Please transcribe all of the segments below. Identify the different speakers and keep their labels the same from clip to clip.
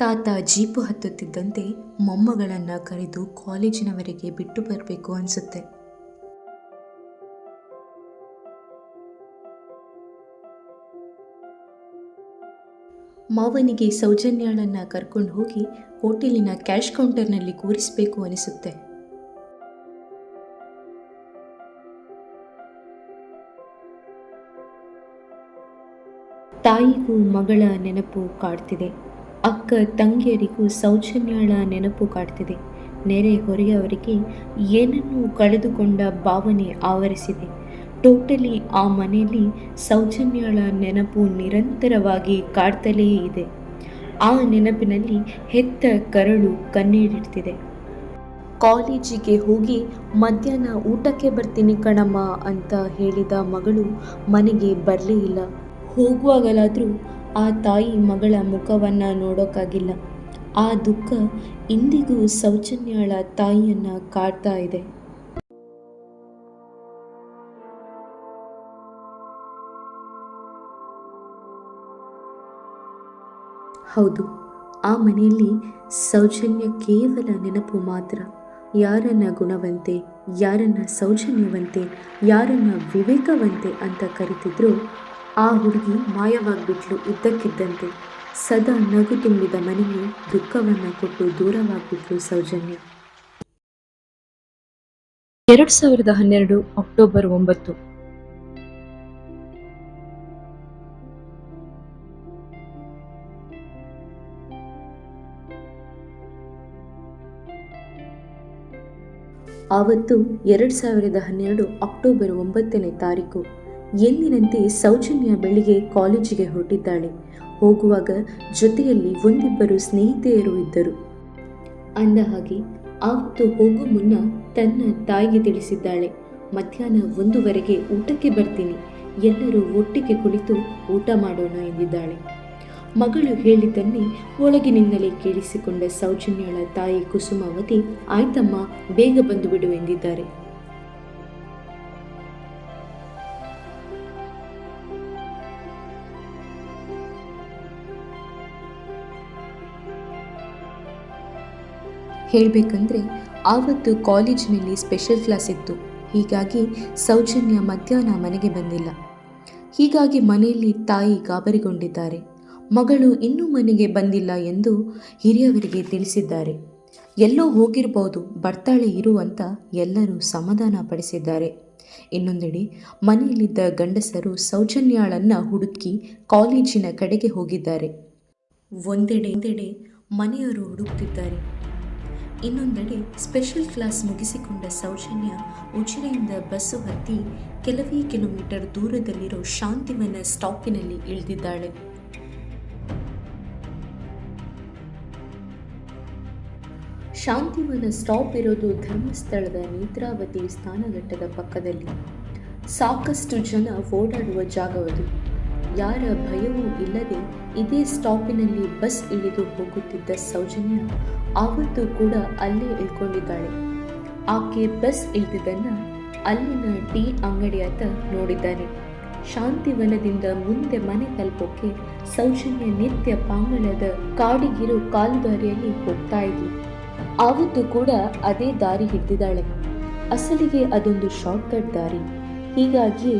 Speaker 1: ತಾತ ಜೀಪು ಹತ್ತುತ್ತಿದ್ದಂತೆ ಮೊಮ್ಮಗಳನ್ನು ಕರೆದು ಕಾಲೇಜಿನವರೆಗೆ ಬಿಟ್ಟು ಬರಬೇಕು ಅನಿಸುತ್ತೆ. ಮಾವನಿಗೆ ಸೌಜನ್ಯಾಳನ್ನ ಕರ್ಕೊಂಡು ಹೋಗಿ ಹೋಟೆಲಿನ ಕ್ಯಾಶ್ ಕೌಂಟರ್ನಲ್ಲಿ ಕೂರಿಸಬೇಕು ಅನಿಸುತ್ತೆ. ತಾಯಿಗೂ ಮಗಳ ನೆನಪು ಕಾಡ್ತಿದೆ. ಅಕ್ಕ ತಂಗಿಯರಿಗೂ ಸೌಜನ್ಯಳ ನೆನಪು ಕಾಡ್ತಿದೆ. ನೆರೆ ಹೊರೆಯವರಿಗೆ ಏನನ್ನೂ ಕಳೆದುಕೊಂಡ ಭಾವನೆ ಆವರಿಸಿದೆ. ಟೋಟಲಿ ಆ ಮನೆಯಲ್ಲಿ ಸೌಜನ್ಯಳ ನೆನಪು ನಿರಂತರವಾಗಿ ಕಾಡ್ತಲೇ ಇದೆ. ಆ ನೆನಪಿನಲ್ಲಿ ಹೆತ್ತ ಕರಳು ಕಣ್ಣೀರಿಡ್ತಿದೆ. ಕಾಲೇಜಿಗೆ ಹೋಗಿ ಮಧ್ಯಾಹ್ನ ಊಟಕ್ಕೆ ಬರ್ತೀನಿ ಕಣಮ್ಮ ಅಂತ ಹೇಳಿದ ಮಗಳು ಮನೆಗೆ ಬರಲೇ ಇಲ್ಲ. ಹೋಗುವಾಗಲಾದರೂ ಆ ತಾಯಿ ಮಗಳ ಮುಖವನ್ನು ನೋಡೋಕ್ಕಾಗಿಲ್ಲ ಆ ದುಃಖ ಇಂದಿಗೂ ಸೌಜನ್ಯಾಳ ತಾಯಿಯನ್ನು ಕಾಡ್ತಾ ಇದೆ. ಹೌದು, ಆ ಮನೆಯಲ್ಲಿ ಸೌಜನ್ಯ ಕೇವಲ ನೆನಪು ಮಾತ್ರ. ಯಾರನ್ನ ಗುಣವಂತೆ, ಯಾರನ್ನ ಸೌಜನ್ಯವಂತೆ, ಯಾರನ್ನ ವಿವೇಕವಂತೆ ಅಂತ ಕರಿತಿದ್ರು ಆ ಹುಡುಗಿ ಮಾಯವಾಗಿಬಿಟ್ಲು ಇದ್ದಕ್ಕಿದ್ದಂತೆ ಸದಾ ನಗು ತುಂಬಿದ ಮನೆಗೆ ದುಃಖವನ್ನು ಕೊಟ್ಟು ದೂರವಾಗ್ಬಿಟ್ಲು ಸೌಜನ್ಯ. ಎರಡು ಸಾವಿರದ ಹನ್ನೆರಡು ಅಕ್ಟೋಬರ್ ಒಂಬತ್ತು. ಆವತ್ತು ಎರಡು ಸಾವಿರದ ಹನ್ನೆರಡು ಅಕ್ಟೋಬರ್ ಒಂಬತ್ತನೇ ತಾರೀಕು. ಎಂದಿನಂತೆ ಸೌಜನ್ಯ ಬೆಳಿಗ್ಗೆ ಕಾಲೇಜಿಗೆ ಹೊರಟಿದ್ದಾಳೆ. ಹೋಗುವಾಗ ಜೊತೆಯಲ್ಲಿ ಒಂದಿಬ್ಬರು ಸ್ನೇಹಿತೆಯರು ಇದ್ದರು. ಅಂದ ಹಾಗೆ ಆವತ್ತು ಹೋಗೋ ಮುನ್ನ ತನ್ನ ತಾಯಿಗೆ ತಿಳಿಸಿದ್ದಾಳೆ, ಮಧ್ಯಾಹ್ನ ಒಂದೂವರೆಗೆ ಊಟಕ್ಕೆ ಬರ್ತೀನಿ. ಎಲ್ಲರೂ ಒಟ್ಟಿಗೆ ಕುಳಿತು ಊಟ ಮಾಡೋಣ ಎಂದಿದ್ದಾಳೆ. ಮಗಳು ಹೇಳಿದ್ದನ್ನೇ ಒಳಗಿನಿಂದಲೇ ಕೇಳಿಸಿಕೊಂಡ ಸೌಜನ್ಯಳ ತಾಯಿ ಕುಸುಮಾವತಿ, ಆಯ್ತಮ್ಮ, ಬೇಗ ಬಂದು ಬಿಡು ಎಂದಿದ್ದಾರೆ. ಹೇಳಬೇಕಂದ್ರೆ ಆವತ್ತು ಕಾಲೇಜಿನಲ್ಲಿ ಸ್ಪೆಷಲ್ ಕ್ಲಾಸ್ ಇತ್ತು. ಹೀಗಾಗಿ ಸೌಜನ್ಯ ಮಧ್ಯಾಹ್ನ ಮನೆಗೆ ಬಂದಿಲ್ಲ. ಹೀಗಾಗಿ ಮನೆಯಲ್ಲಿ ತಾಯಿ ಗಾಬರಿಗೊಂಡಿದ್ದಾರೆ. ಮಗಳು ಇನ್ನೂ ಮನೆಗೆ ಬಂದಿಲ್ಲ ಎಂದು ಹಿರಿಯವರಿಗೆ ತಿಳಿಸಿದ್ದಾರೆ. ಎಲ್ಲೋ ಹೋಗಿರ್ಬೋದು, ಬರ್ತಾಳೆ ಇರು ಅಂತ ಎಲ್ಲರೂ ಸಮಾಧಾನ ಪಡಿಸಿದ್ದಾರೆ. ಇನ್ನೊಂದೆಡೆ ಮನೆಯಲ್ಲಿದ್ದ ಗಂಡಸರು ಸೌಜನ್ಯಾಳನ್ನು ಹುಡುಕಿ ಕಾಲೇಜಿನ ಕಡೆಗೆ ಹೋಗಿದ್ದಾರೆ. ಒಂದೆಡೆ ಒಂದೆಡೆ ಮನೆಯವರು ಹುಡುಕ್ತಿದ್ದಾರೆ. ಇನ್ನೊಂದೆಡೆ ಸ್ಪೆಷಲ್ ಕ್ಲಾಸ್ ಮುಗಿಸಿಕೊಂಡ ಸೌಜನ್ಯ ಉಜಿರೆಯಿಂದ ಬಸ್ಸು ಹತ್ತಿ ಕೆಲವೇ ಕಿಲೋಮೀಟರ್ ದೂರದಲ್ಲಿರೋ ಶಾಂತಿವನ ಸ್ಟಾಪಿನಲ್ಲಿ ಇಳಿದಿದ್ದಾಳೆ. ಶಾಂತಿವನ ಸ್ಟಾಪ್ ಇರೋದು ಧರ್ಮಸ್ಥಳದ ನೇತ್ರಾವತಿ ಸ್ನಾನಘಟ್ಟದ ಪಕ್ಕದಲ್ಲಿ. ಸಾಕಷ್ಟು ಜನ ಓಡಾಡುವ ಜಾಗವದು. ಯಾರ ಭಯವೂ ಇಲ್ಲದೆ ಇದೇ ಸ್ಟಾಪಿನಲ್ಲಿ ಬಸ್ ಇಳಿದು ಹೋಗುತ್ತಿದ್ದ ಸೌಜನ್ಯ ಆವತ್ತು ಕೂಡ ಅಲ್ಲೇ ಇಳ್ಕೊಂಡಿದ್ದಾಳೆ. ಆಕೆ ಬಸ್ ಇಳಿದಿದ್ದನ್ನ ಅಲ್ಲಿನ ಟೀ ಅಂಗಡಿಯಾತ ನೋಡಿದ್ದಾನೆ. ಶಾಂತಿವನದಿಂದ ಮುಂದೆ ಮನೆ ತಲುಪೋಕೆ ಸೌಜನ್ಯ ನಿತ್ಯ ಪಾಂಗಳದ ಕಾಡಿಗಿರೋ ಕಾಲುದಾರಿಯಲ್ಲಿ ಹೋಗ್ತಾ ಇದ್ಲು. ಆವತ್ತು ಕೂಡ ಅದೇ ದಾರಿ ಹಿಡಿದಿದ್ದಾಳೆ. ಅಸಲಿಗೆ ಅದೊಂದು ಶಾರ್ಟ್ಕಟ್ ದಾರಿ. ಹೀಗಾಗಿ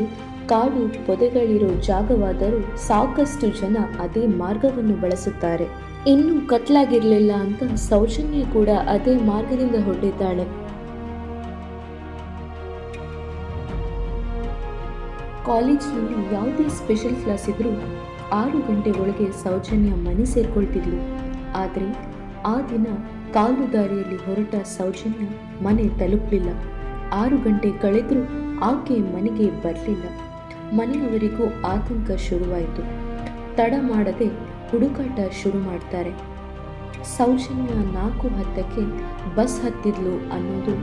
Speaker 1: ಕಾಡು ಪೊದೆಗಳಿರೋ ಜಾಗವಾದರೂ ಸಾಕಷ್ಟು ಜನ ಅದೇ ಮಾರ್ಗವನ್ನು ಬಳಸುತ್ತಾರೆ. ಇನ್ನೂ ಕತ್ಲಾಗಿರಲಿಲ್ಲ ಅಂತ ಸೌಜನ್ಯ ಕೂಡ ಅದೇ ಮಾರ್ಗದಿಂದ ಹೊರಟಿದ್ದಾಳೆ. ಕಾಲೇಜಿನಲ್ಲಿ ಯಾವುದೇ ಸ್ಪೆಷಲ್ ಕ್ಲಾಸ್ ಇದ್ರೂ ಆರು ಗಂಟೆ ಒಳಗೆ ಸೌಜನ್ಯ ಮನೆ ಸೇರ್ಕೊಳ್ತಿದ್ಲು. ಆದರೆ ಆ ದಿನ ಕಾಲು ದಾರಿಯಲ್ಲಿ ಹೊರಟ ಸೌಜನ್ಯ ಮನೆ ತಲುಪಲಿಲ್ಲ. ಆರು ಗಂಟೆ ಕಳೆದರೂ ಆಕೆ ಮನೆಗೆ ಬರಲಿಲ್ಲ. ಮನೆಯವರಿಗೂ ಆತಂಕ ಶುರುವಾಯಿತು. ತಡ ಮಾಡದೆ ಹುಡುಕಾಟ ಶುರು ಮಾಡ್ತಾರೆ. ಸೌಜನ್ಯ ನಾಲ್ಕು ಹತ್ತಕ್ಕೆ ಬಸ್ ಹತ್ತಿದ್ಲು ಅನ್ನೋದು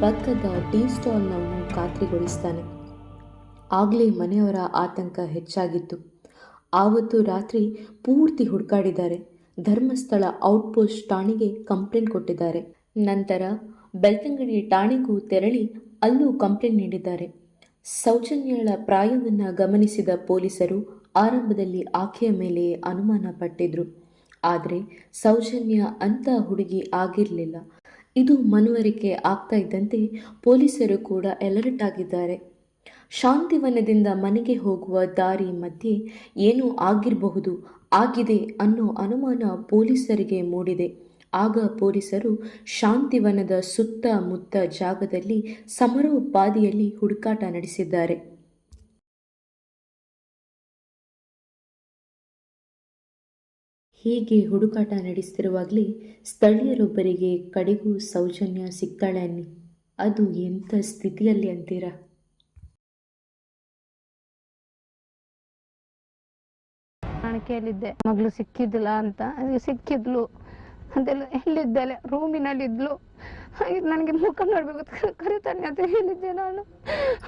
Speaker 1: ಪಕ್ಕದ ಟೀ ಸ್ಟಾಲ್ನವನು ಖಾತ್ರಿಗೊಳಿಸ್ತಾನೆ. ಆಗಲೇ ಮನೆಯವರ ಆತಂಕ ಹೆಚ್ಚಾಗಿತ್ತು. ಆವತ್ತು ರಾತ್ರಿ ಪೂರ್ತಿ ಹುಡುಕಾಡಿದ್ದಾರೆ. ಧರ್ಮಸ್ಥಳ ಔಟ್ಪೋಸ್ಟ್ ಠಾಣೆಗೆ ಕಂಪ್ಲೇಂಟ್ ಕೊಟ್ಟಿದ್ದಾರೆ. ನಂತರ ಬೆಳ್ತಂಗಡಿ ಠಾಣೆಗೂ ತೆರಳಿ ಅಲ್ಲೂ ಕಂಪ್ಲೇಂಟ್ ನೀಡಿದ್ದಾರೆ. ಸೌಜನ್ಯಳ ಪ್ರಾಯವನ್ನು ಗಮನಿಸಿದ ಪೊಲೀಸರು ಆರಂಭದಲ್ಲಿ ಆಕೆಯ ಮೇಲೆ ಅನುಮಾನ ಪಟ್ಟಿದ್ರು. ಆದರೆ ಸೌಜನ್ಯ ಅಂತ ಹುಡುಗಿ ಆಗಿರಲಿಲ್ಲ. ಇದು ಮನವರಿಕೆ ಆಗ್ತಾ ಇದ್ದಂತೆ ಪೊಲೀಸರು ಕೂಡ ಎಲರ್ಟ್ ಆಗಿದ್ದಾರೆ. ಶಾಂತಿವನದಿಂದ ಮನೆಗೆ ಹೋಗುವ ದಾರಿ ಮಧ್ಯೆ ಏನೂ ಆಗಿರಬಹುದು, ಆಗಿದೆ ಅನ್ನೋ ಅನುಮಾನ ಪೊಲೀಸರಿಗೆ ಮೂಡಿದೆ. ಆಗ ಪೊಲೀಸರು ಶಾಂತಿವನದ ಸುತ್ತ ಮುತ್ತ ಜಾಗದಲ್ಲಿ ಸಮರೋಪಾದಿಯಲ್ಲಿ ಹುಡುಕಾಟ ನಡೆಸಿದ್ದಾರೆ. ಹೀಗೆ ಹುಡುಕಾಟ ನಡೆಸ್ತಿರುವಾಗಲೇ ಸ್ಥಳೀಯರೊಬ್ಬರಿಗೆ ಕಡೆಗೂ ಸೌಜನ್ಯ ಸಿಗ್ತಾಳೆ ಅನ್ನಿ ಅದು ಎಂಥ ಸ್ಥಿತಿಯಲ್ಲಿ ಅಂತೀರಾ?
Speaker 2: ಕಾಣಿಕೆಯಲ್ಲಿದ್ದೆ. ಮಗಳು ಸಿಕ್ಕಿದ್ದಿಲ್ಲ ಅಂತ. ಸಿಕ್ಕಿದ್ಲು. ಅಂತೆಲ್ಲ ಎಲ್ಲಿದ್ದಲೆ? ರೂಮಿನಲ್ಲಿದ್ಲು. ಹಾಗೆ ನನಗೆ ಮುಖ ನೋಡ್ಬೇಕು ಕರಿತಾನೆ ಅಂತ ಹೇಳಿದ್ದೆ ನಾನು.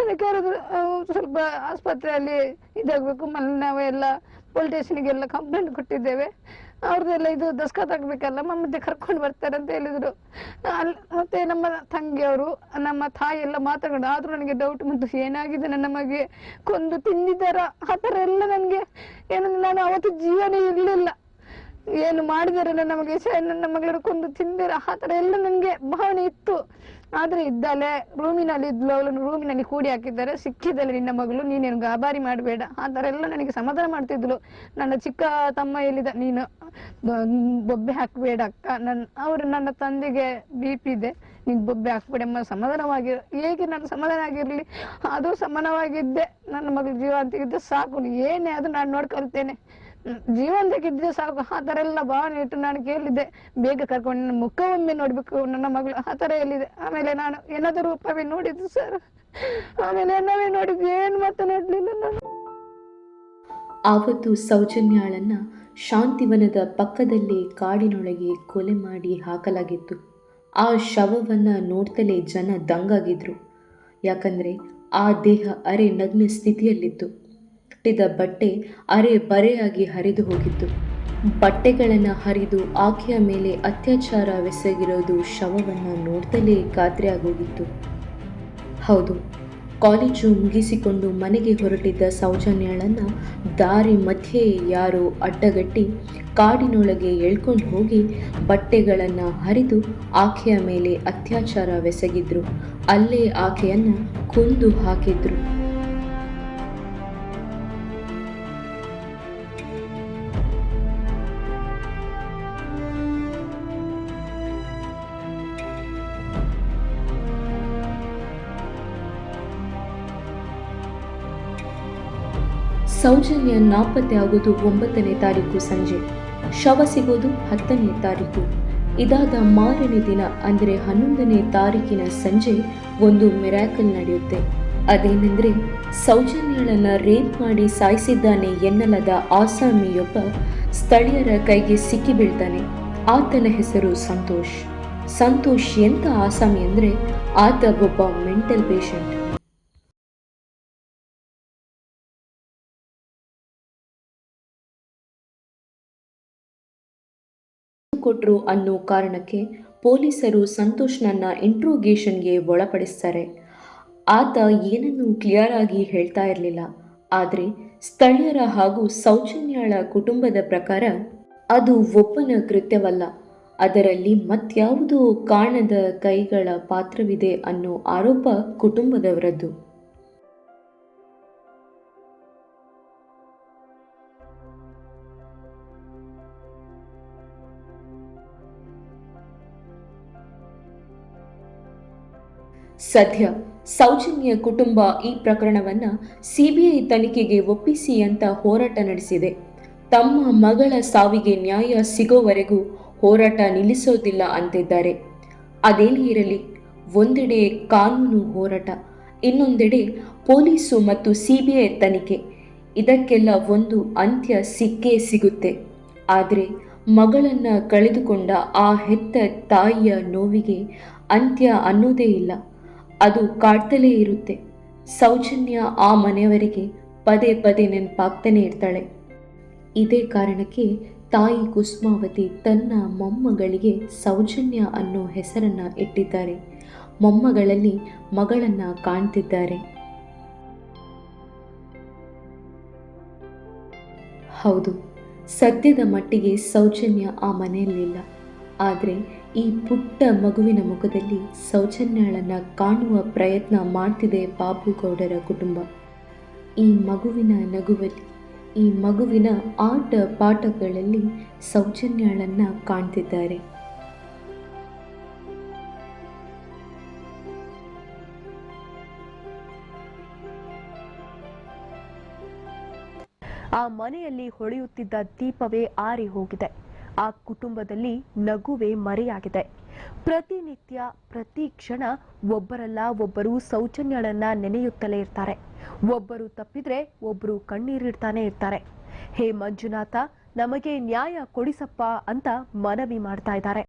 Speaker 2: ಅದಕ್ಕೆ ಯಾರಾದ್ರು ಸ್ವಲ್ಪ ಆಸ್ಪತ್ರೆಯಲ್ಲಿ ಇದಾಗಬೇಕು. ಮನೆ ನಾವೆಲ್ಲ ಪೊಲೀಸ್ ಕಂಪ್ಲೇಂಟ್ ಕೊಟ್ಟಿದ್ದೇವೆ. ಅವ್ರದ್ದೆಲ್ಲ ಇದು ದಸ್ಕತ್ ಆಗ್ಬೇಕಲ್ಲ ಮತ್ತೆ ಕರ್ಕೊಂಡು ಬರ್ತಾರೆ ಅಂತ ಹೇಳಿದ್ರು. ಅಲ್ಲಿ ಮತ್ತೆ ನಮ್ಮ ತಂಗಿಯವರು, ನಮ್ಮ ತಾಯಿ ಎಲ್ಲ ಮಾತಾಡೋಣ ಆದ್ರೂ ನನಗೆ ಡೌಟ್ ಬಂತು. ಏನಾಗಿದೆ ನನ್ನ ಮಗೆ? ಕೊಂದು ತಿಂದಿದ್ದಾರ? ಆ ಥರ ಎಲ್ಲ ನನಗೆ ಏನಂದ್ರೆ, ನಾನು ಅವತ್ತು ಜೀವನ ಇರಲಿಲ್ಲ. ಏನು ಮಾಡಿದಾರೆ ನನ್ನ ನಮಗೆ ನನ್ನ ಮಗಳು ಕೊಂದು ತಿಂದಿರ? ಆ ಥರ ಎಲ್ಲ ನನಗೆ ಭಾವನೆ ಇತ್ತು. ಆದ್ರೆ ಇದ್ದಾಳೆ, ರೂಮಿನಲ್ಲಿ ಇದ್ಲು, ಅವಳನ್ನು ರೂಮಿನಲ್ಲಿ ಕೂಡಿ ಹಾಕಿದ್ದಾರೆ. ಸಿಕ್ಕಿದ್ದಾಳೆ ನಿನ್ನ ಮಗಳು, ನೀನೇನು ಗಾಬಾರಿ ಮಾಡಬೇಡ. ಆ ಥರ ಎಲ್ಲ ನನಗೆ ಸಮಾಧಾನ ಮಾಡ್ತಿದ್ಲು. ನನ್ನ ಚಿಕ್ಕ ತಮ್ಮ ಹೇಳಿದ ನೀನು ಬೊಬ್ಬೆ ಹಾಕಬೇಡ ಅಕ್ಕ. ನನ್ನ ಅವರು ನನ್ನ ತಂದೆಗೆ ಬಿ ಪಿ ಇದೆ. ನೀನು ಬೊಬ್ಬೆ ಹಾಕ್ಬೇಡ ಅಮ್ಮ ಸಮಾಧಾನವಾಗಿ, ಹೇಗೆ ನಾನು ಸಮಾಧಾನ ಆಗಿರಲಿ? ಅದು ಸಮಾನವಾಗಿದ್ದೆ. ನನ್ನ ಮಗಳು ಜೀವ ಅಂತ ಇದ್ದು ಸಾಕು. ಏನೇ ಅದು ನಾನು ನೋಡ್ಕೊಳ್ತೇನೆ. ಜೀವಂತಕ್ಕಿದ್ರೆ ಸಾಕು. ಆ ಥರ ಎಲ್ಲ ಭಾವನೆ ಇಟ್ಟು ನಾನು ಕೇಳಿದ್ದೆ. ಬೇಗ ಕರ್ಕೊಂಡು ನನ್ನ ಮುಖ ಒಮ್ಮೆ ನೋಡ್ಬೇಕು. ನನ್ನ ಮಗಳು ಆ ತರ ಎಲ್ಲಿದೆ? ಆಮೇಲೆ ನಾನು ಏನಾದರೂ ರೂಪವೇ ನೋಡಿದ್ದು ಸರ್. ಆಮೇಲೆ ನಾವೇ ನೋಡಿದ್ದು. ಏನು ನೋಡ್ಲಿಲ್ಲ ನಾನು.
Speaker 1: ಆವತ್ತು ಸೌಜನ್ಯಾಳನ್ನ ಶಾಂತಿವನದ ಪಕ್ಕದಲ್ಲೇ ಕಾಡಿನೊಳಗೆ ಕೊಲೆ ಮಾಡಿ ಹಾಕಲಾಗಿತ್ತು. ಆ ಶವವನ್ನು ನೋಡ್ತಲೇ ಜನ ದಂಗಾಗಿದ್ರು. ಯಾಕಂದರೆ ಆ ದೇಹ ಅರೆ ನಗ್ನ ಸ್ಥಿತಿಯಲ್ಲಿತ್ತು. ಕಟ್ಟಿದ ಬಟ್ಟೆ ಅರೆ ಬರೆಯಾಗಿ ಹರಿದು ಹೋಗಿತ್ತು. ಬಟ್ಟೆಗಳನ್ನು ಹರಿದು ಆಕೆಯ ಮೇಲೆ ಅತ್ಯಾಚಾರವೆಸಗಿರೋದು ಶವವನ್ನು ನೋಡ್ತಲೇ ಖಾತ್ರಿ ಆಗೋಗಿತ್ತು. ಹೌದು, ಕಾಲೇಜು ಮುಗಿಸಿಕೊಂಡು ಮನೆಗೆ ಹೊರಟಿದ್ದ ಸೌಜನ್ಯಳನ್ನು ದಾರಿ ಮಧ್ಯೆ ಯಾರೋ ಅಡ್ಡಗಟ್ಟಿ ಕಾಡಿನೊಳಗೆ ಎಳ್ಕೊಂಡು ಹೋಗಿ ಬಟ್ಟೆಗಳನ್ನು ಹರಿದು ಆಕೆಯ ಮೇಲೆ ಅತ್ಯಾಚಾರವೆಸಗಿದ್ರು ಅಲ್ಲೇ ಆಕೆಯನ್ನು ಕೊಂದು ಹಾಕಿದ್ರು. ಸೌಜನ್ಯ ನಾಪತ್ತೆ ಆಗೋದು ಒಂಬತ್ತನೇ ತಾರೀಕು ಸಂಜೆ. ಶವ ಸಿಗೋದು ಹತ್ತನೇ ತಾರೀಕು. ಇದಾದ ಮಾರನೇ ದಿನ, ಅಂದರೆ ಹನ್ನೊಂದನೇ ತಾರೀಕಿನ ಸಂಜೆ, ಒಂದು ಮೆರಾಕಲ್ ನಡೆಯುತ್ತೆ. ಅದೇನೆಂದರೆ, ಸೌಜನ್ಯಳನ್ನು ರೇಪ್ ಮಾಡಿ ಸಾಯಿಸಿದ್ದಾನೆ ಎನ್ನಲದ ಆಸಾಮಿಯೊಬ್ಬ ಸ್ಥಳೀಯರ ಕೈಗೆ ಸಿಕ್ಕಿಬೀಳ್ತಾನೆ ಆತನ ಹೆಸರು ಸಂತೋಷ್. ಸಂತೋಷ್ ಎಂಥ ಆಸಾಮಿ ಅಂದರೆ, ಆತ ಒಬ್ಬ ಮೆಂಟಲ್ ಪೇಷಂಟ್. ಕೊಟ್ರು ಅನ್ನೋ ಕಾರಣಕ್ಕೆ ಪೊಲೀಸರು ಸಂತೋಷ್ನನ್ನ ಇಂಟ್ರೋಗೇಷನ್ಗೆ ಒಳಪಡಿಸ್ತಾರೆ. ಆತ ಏನನ್ನೂ ಕ್ಲಿಯರ್ ಆಗಿ ಹೇಳ್ತಾ ಇರಲಿಲ್ಲ. ಆದರೆ ಸ್ಥಳೀಯರ ಹಾಗೂ ಸೌಜನ್ಯಾಳ ಕುಟುಂಬದ ಪ್ರಕಾರ ಅದು ಒಬ್ಬನ ಕೃತ್ಯವಲ್ಲ. ಅದರಲ್ಲಿ ಮತ್ಯಾವುದೋ ಕಾಣದ ಕೈಗಳ ಪಾತ್ರವಿದೆ ಅನ್ನೋ ಆರೋಪ ಕುಟುಂಬದವರದ್ದು. ಸದ್ಯ ಸೌಜನ್ಯ ಕುಟುಂಬ ಈ ಪ್ರಕರಣವನ್ನ ಸಿಬಿಐ ತನಿಖೆಗೆ ಒಪ್ಪಿಸಿ ಅಂತ ಹೋರಾಟ ನಡೆಸಿದೆ. ತಮ್ಮ ಮಗಳ ಸಾವಿಗೆ ನ್ಯಾಯ ಸಿಗೋವರೆಗೂ ಹೋರಾಟ ನಿಲ್ಲಿಸೋದಿಲ್ಲ ಅಂತಿದ್ದಾರೆ. ಅದೇನೇ ಇರಲಿ, ಒಂದೆಡೆ ಕಾನೂನು ಹೋರಾಟ, ಇನ್ನೊಂದೆಡೆ ಪೊಲೀಸು ಮತ್ತು ಸಿಬಿಐ ತನಿಖೆ, ಇದಕ್ಕೆಲ್ಲ ಒಂದು ಅಂತ್ಯ ಸಿಕ್ಕೇ ಸಿಗುತ್ತೆ. ಆದರೆ ಮಗಳನ್ನು ಕಳೆದುಕೊಂಡ ಆ ಹೆತ್ತ ತಾಯಿಯ ನೋವಿಗೆ ಅಂತ್ಯ ಅನ್ನೋದೇ ಇಲ್ಲ. ಅದು ಕಾಡ್ತಲೇ ಇರುತ್ತೆ. ಸೌಜನ್ಯ ಆ ಮನೆಯವರಿಗೆ ಪದೇ ಪದೇ ನೆನಪಾಗ್ತಾನೆ ಇರ್ತಾಳೆ. ಇದೇ ಕಾರಣಕ್ಕೆ ತಾಯಿ ಕುಸುಮಾವತಿ ತನ್ನ ಮೊಮ್ಮಗಳಿಗೆ ಸೌಜನ್ಯ ಅನ್ನೋ ಹೆಸರನ್ನು ಇಟ್ಟಿದ್ದಾರೆ. ಮೊಮ್ಮಗಳಲ್ಲಿ ಮಗಳನ್ನು ಕಾಣ್ತಿದ್ದಾರೆ. ಹೌದು, ಸದ್ಯದ ಮಟ್ಟಿಗೆ ಸೌಜನ್ಯ ಆ ಮನೆಯಲ್ಲಿಲ್ಲ. ಆದರೆ ಈ ಪುಟ್ಟ ಮಗುವಿನ ಮುಖದಲ್ಲಿ ಸೌಜನ್ಯಾಳನ್ನು ಕಾಣುವ ಪ್ರಯತ್ನ ಮಾಡ್ತಿದೆ ಬಾಬುಗೌಡರ ಕುಟುಂಬ. ಈ ಮಗುವಿನ ನಗುವಲ್ಲಿ, ಈ ಮಗುವಿನ ಆಟ ಪಾಠಗಳಲ್ಲಿ ಸೌಜನ್ಯಾಳನ್ನು ಕಾಣ್ತಿದ್ದಾರೆ.
Speaker 3: ಆ ಮನೆಯಲ್ಲಿ ಹೊಳೆಯುತ್ತಿದ್ದ ದೀಪವೇ ಆರಿ ಹೋಗಿದೆ. ಆ ಕುಟುಂಬದಲ್ಲಿ ನಗುವೆ ಮರೆಯಾಗಿದೆ. ಪ್ರತಿನಿತ್ಯ, ಪ್ರತಿ ಕ್ಷಣ ಒಬ್ಬರಲ್ಲ ಒಬ್ಬರು ಸೌಜನ್ಯಳನ್ನ ನೆನೆಯುತ್ತಲೇ ಇರ್ತಾರೆ. ಒಬ್ಬರು ತಪ್ಪಿದ್ರೆ ಒಬ್ಬರು ಕಣ್ಣೀರಿಡ್ತಾನೆ ಇರ್ತಾರೆ. ಹೇ ಮಂಜುನಾಥ, ನಮಗೆ ನ್ಯಾಯ ಕೊಡಿಸಪ್ಪ ಅಂತ ಮನವಿ ಮಾಡ್ತಾ ಇದ್ದಾರೆ.